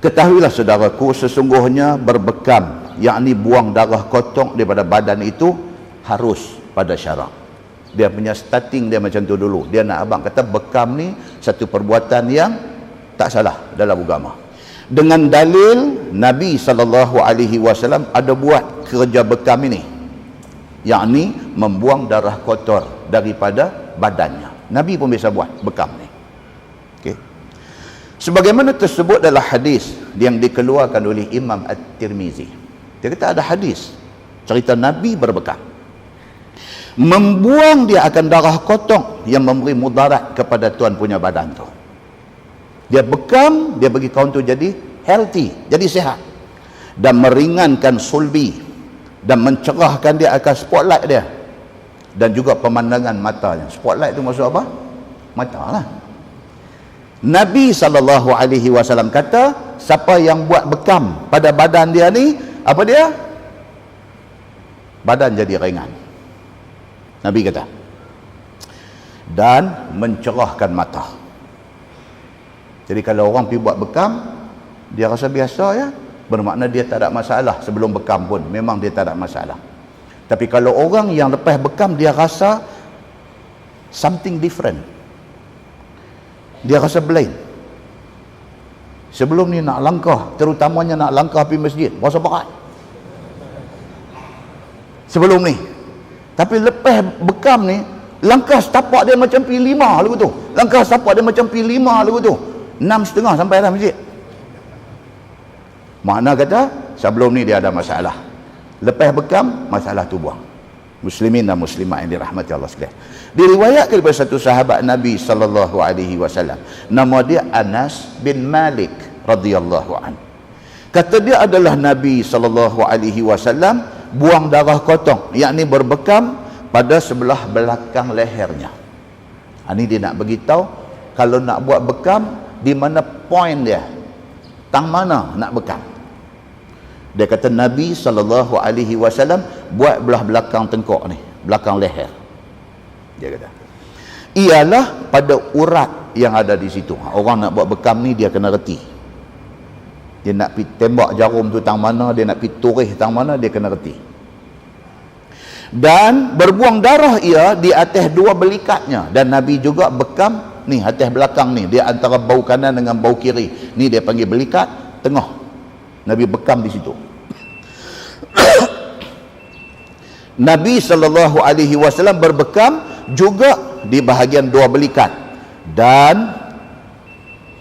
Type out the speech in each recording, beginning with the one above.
Ketahuilah saudaraku sesungguhnya berbekam yakni buang darah kotong daripada badan itu harus pada syarak. Dia punya starting dia macam tu dulu. Dia nak abang kata bekam ni satu perbuatan yang tak salah dalam agama. Dengan dalil Nabi sallallahu alaihi wasallam ada buat kerja bekam ini. Yakni membuang darah kotor daripada badannya. Nabi pun biasa buat bekam ni. Sebagaimana tersebut dalam hadis yang dikeluarkan oleh Imam At-Tirmizi. Dia kata ada hadis cerita Nabi berbekam. Membuang dia akan darah kotong yang memberi mudarat kepada tuan punya badan tu. Dia bekam, dia bagi kawan tu jadi healthy, jadi sihat. Dan meringankan sulbi dan mencerahkan dia akan spotlight dia. Dan juga pemandangan matanya. Spotlight tu maksud apa? Mata lah. Nabi sallallahu alaihi wasallam kata, siapa yang buat bekam pada badan dia ni, apa dia? Badan jadi ringan. Nabi kata. Dan mencerahkan mata. Jadi kalau orang pergi buat bekam, dia rasa biasa ya. Bermakna dia tak ada masalah sebelum bekam pun. Memang dia tak ada masalah. Tapi kalau orang yang lepas bekam, dia rasa something different dia rasa blind. Sebelum ni nak langkah terutamanya nak langkah pergi masjid rasa berat. Sebelum ni. Tapi lepas bekam ni langkah setapak dia macam pi lima lagu tu. Langkah setapak dia macam pi lima lagu tu. Enam setengah sampai dah masjid. Makna kata sebelum ni dia ada masalah. Lepas bekam masalah tu buang muslimin dan muslimat yang dirahmati Allah sekalian. Diriwayatkan daripada satu sahabat Nabi sallallahu alaihi wasallam. Nama dia Anas bin Malik radhiyallahu an. Kata dia adalah Nabi sallallahu alaihi wasallam buang darah kotong yakni berbekam pada sebelah belakang lehernya. Ini dia nak beritahu kalau nak buat bekam di mana point dia? Tang mana nak bekam dia kata Nabi sallallahu alaihi wasallam buat belah belakang tengkok ni, belakang leher. Dia kata. Ialah pada urat yang ada di situ. Orang nak buat bekam ni dia kena reti. Dia nak pi tembak jarum tu tang mana, dia nak pi turih tang mana, dia kena reti. Dan berbuang darah ia di atas dua belikatnya dan Nabi juga bekam ni atas belakang ni dia antara bau kanan dengan bau kiri. Ni dia panggil belikat tengah Nabi bekam di situ. Nabi sallallahu alaihi wasallam berbekam juga di bahagian dua belikat dan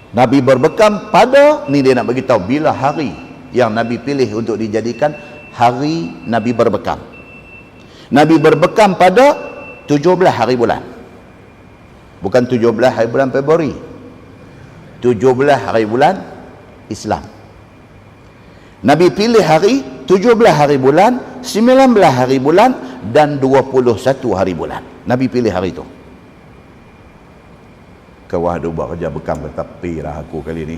Nabi berbekam pada ni dia nak bagi tahu bila hari yang Nabi pilih untuk dijadikan hari Nabi berbekam. Nabi berbekam pada 17 hari bulan. Bukan 17 hari bulan Februari. 17 hari bulan Islam. Nabi pilih hari 17 hari bulan, 19 hari bulan dan 21 hari bulan. Nabi pilih hari itu. Kawah ada buat kerja bekam ke tepi lah aku kali ni.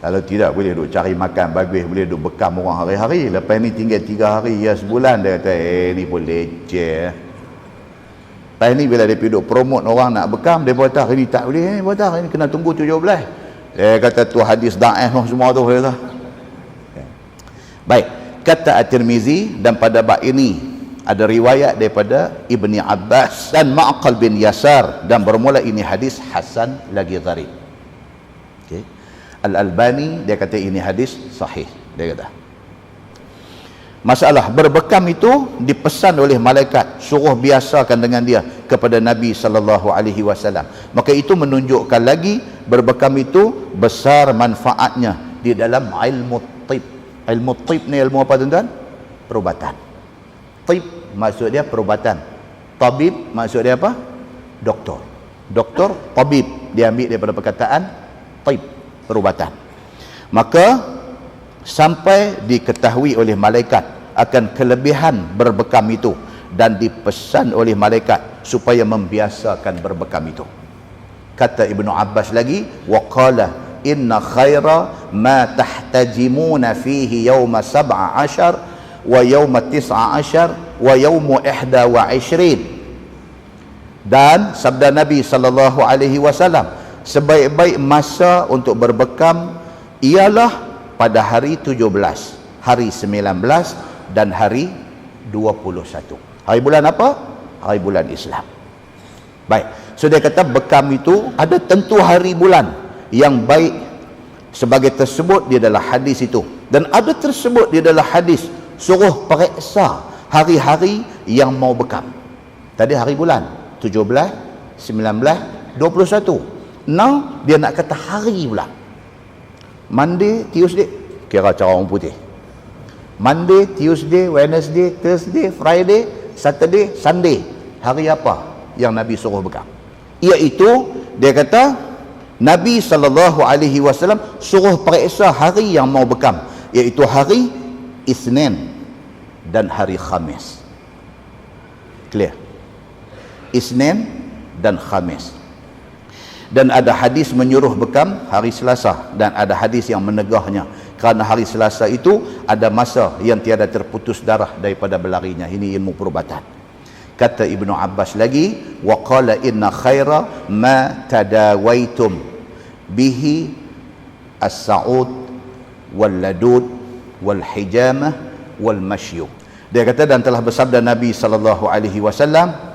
Kalau tidak boleh duk cari makan bagus, boleh duk bekam orang hari-hari. Lepas ni tinggal 3 hari ya sebulan dia kata eh ni pun leceh. Lepas ni bila dia duk promote orang nak bekam, dia kata hari ni tak boleh, eh, hari ni kena tunggu 17. Dia kata tu hadis da'eh semua tu kata. Baik, kata At-Tirmizi dan pada bab ini ada riwayat daripada Ibni Abbas dan Ma'qal bin Yasar dan bermula ini hadis hasan lagi gharib. Okey. Al-Albani dia kata ini hadis sahih. Dia kata. Masalah berbekam itu dipesan oleh malaikat suruh biasakan dengan dia kepada Nabi sallallahu alaihi wasallam. Maka itu menunjukkan lagi berbekam itu besar manfaatnya di dalam ilmu tib. Ilmu tib ni ilmu apa tuan-tuan? Perubatan. Tib maksud dia perubatan. Tabib maksud dia apa? Doktor. Doktor, tabib dia ambil daripada perkataan tib, perubatan. Maka sampai diketahui oleh malaikat akan kelebihan berbekam itu dan dipesan oleh malaikat supaya membiasakan berbekam itu. Kata Ibnu Abbas lagi waqala inna khaira ma tahtajimuna fihi yawma sab'a ashar wa yawma tis'a ashar wa yawmu ihda wa ishrin. Dan sabda Nabi sallallahu alaihi wasallam sebaik-baik masa untuk berbekam ialah pada hari 17 hari 19 dan hari 21 hari bulan apa? hari bulan Islam. Baik. So dia kata bekam itu ada tentu hari bulan yang baik sebagai tersebut dia adalah hadis itu. Dan ada tersebut dia adalah hadis suruh periksa hari-hari yang mau bekam. Tadi hari bulan 17 19 21 now dia nak kata hari pula Monday, Tuesday kira cara orang putih. Monday, Tuesday, Wednesday, Thursday, Friday, Saturday, Sunday hari apa yang Nabi suruh bekam. Iaitu dia kata Nabi SAW suruh periksa hari yang mau bekam iaitu hari Isnin dan hari Khamis. Clear? Isnin dan Khamis dan ada hadis menyuruh bekam hari Selasa. Dan ada hadis yang menegahnya. Kerana hari Selasa itu ada masa yang tiada terputus darah daripada berlarinya. Ini ilmu perubatan. Kata Ibnu Abbas lagi wa qala inna khaira ma tadawaitum bihi as-sa'ud wal ladud wal hijamah wal masyu dia kata dan telah bersabda Nabi sallallahu alaihi wasallam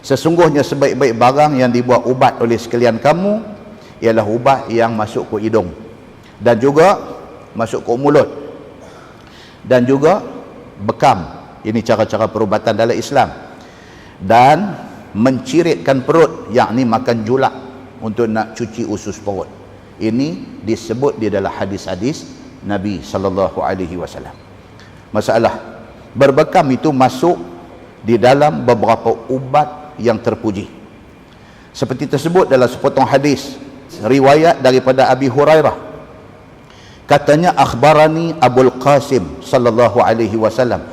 Sesungguhnya sebaik-baik barang yang dibuat ubat oleh sekalian kamu ialah ubat yang masuk ke hidung dan juga masuk ke mulut dan juga bekam. Ini cara-cara perubatan dalam Islam. Dan menciritkan perut yakni makan julak untuk nak cuci usus perut. Ini disebut di dalam hadis-hadis Nabi sallallahu alaihi wasallam. Masalah berbekam itu masuk di dalam beberapa ubat yang terpuji. Seperti tersebut dalam sepotong hadis riwayat daripada Abi Hurairah. Katanya akhbarani Abul Qasim sallallahu alaihi wasallam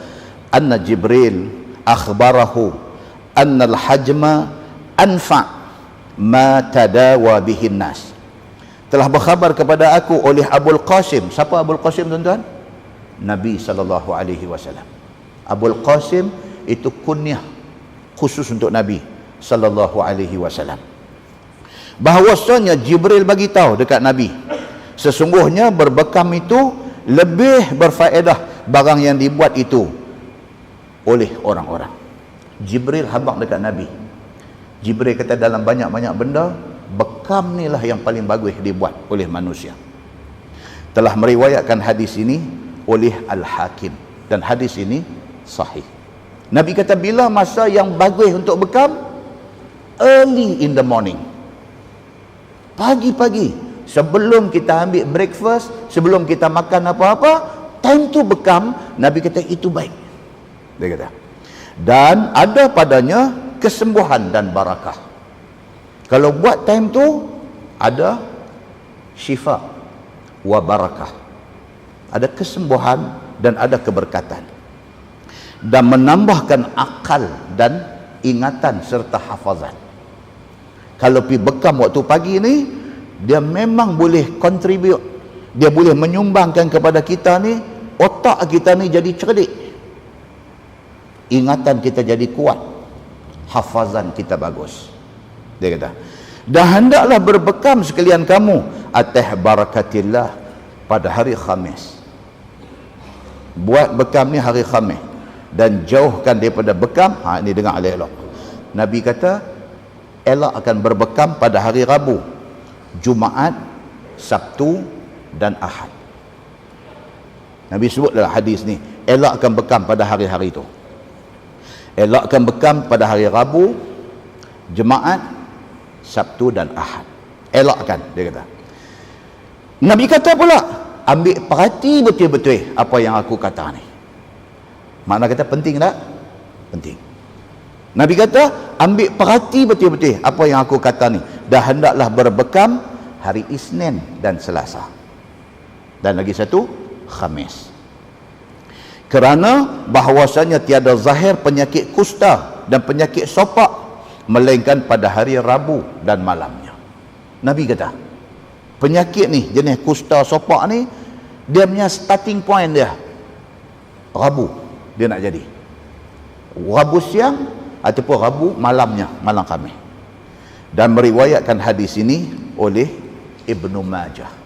anna Jibril akhbarahu anna al-hajma anfa ma tadawa bihin nas telah berkhabar kepada aku oleh Abul Qasim. Siapa Abul Qasim tuan-tuan? Nabi sallallahu alaihi wasallam. Abul Qasim itu kunyah khusus untuk Nabi sallallahu alaihi wasallam. Bahawasanya Jibril bagi tahu dekat Nabi, sesungguhnya berbekam itu lebih berfaedah barang yang dibuat itu oleh orang-orang. Jibril habaq dekat Nabi. Jibril kata dalam banyak-banyak benda, bekam ni lah yang paling bagus dibuat oleh manusia. Telah meriwayatkan hadis ini oleh Al-Hakim dan hadis ini sahih. Nabi kata bila masa yang bagus untuk bekam early in the morning. Pagi-pagi sebelum kita ambil breakfast, sebelum kita makan apa-apa, time tu bekam, Nabi kata itu baik. Dia kata. Dan ada padanya kesembuhan dan barakah. Kalau buat time tu ada syifa wa barakah. Ada kesembuhan dan ada keberkatan dan menambahkan akal dan ingatan serta hafazan. Kalau pergi bekam waktu pagi ni dia memang boleh contribute. Dia boleh menyumbangkan kepada kita ni otak kita ni jadi cerdik. Ingatan kita jadi kuat. Hafazan kita bagus. Dia kata dan hendaklah berbekam sekalian kamu atas barakatillah pada hari Khamis. Buat bekam ni hari Khamis dan jauhkan daripada bekam ha ini dengar elok. Nabi kata elok akan berbekam pada hari Rabu Jumaat Sabtu dan Ahad. Nabi sebut dalam hadis ni elok akan bekam pada hari-hari itu. Elok akan bekam pada hari Rabu Jumaat Sabtu dan Ahad. Elok akan dia kata. Nabi kata pula ambil perhati betul-betul apa yang aku kata ni Makna kata penting tak? Penting. Nabi kata, ambil perhati betul-betul apa yang aku kata ni. Dah hendaklah berbekam hari Isnin dan Selasa. Dan lagi satu, Khamis. Kerana bahawasanya tiada zahir penyakit kusta dan penyakit sopak melainkan pada hari Rabu dan malamnya. Nabi kata, penyakit ni jenis kusta sopak ni dia punya starting point dia Rabu dia nak jadi. Rabu siang ataupun Rabu malamnya malam kami dan meriwayatkan hadis ini oleh Ibnu Majah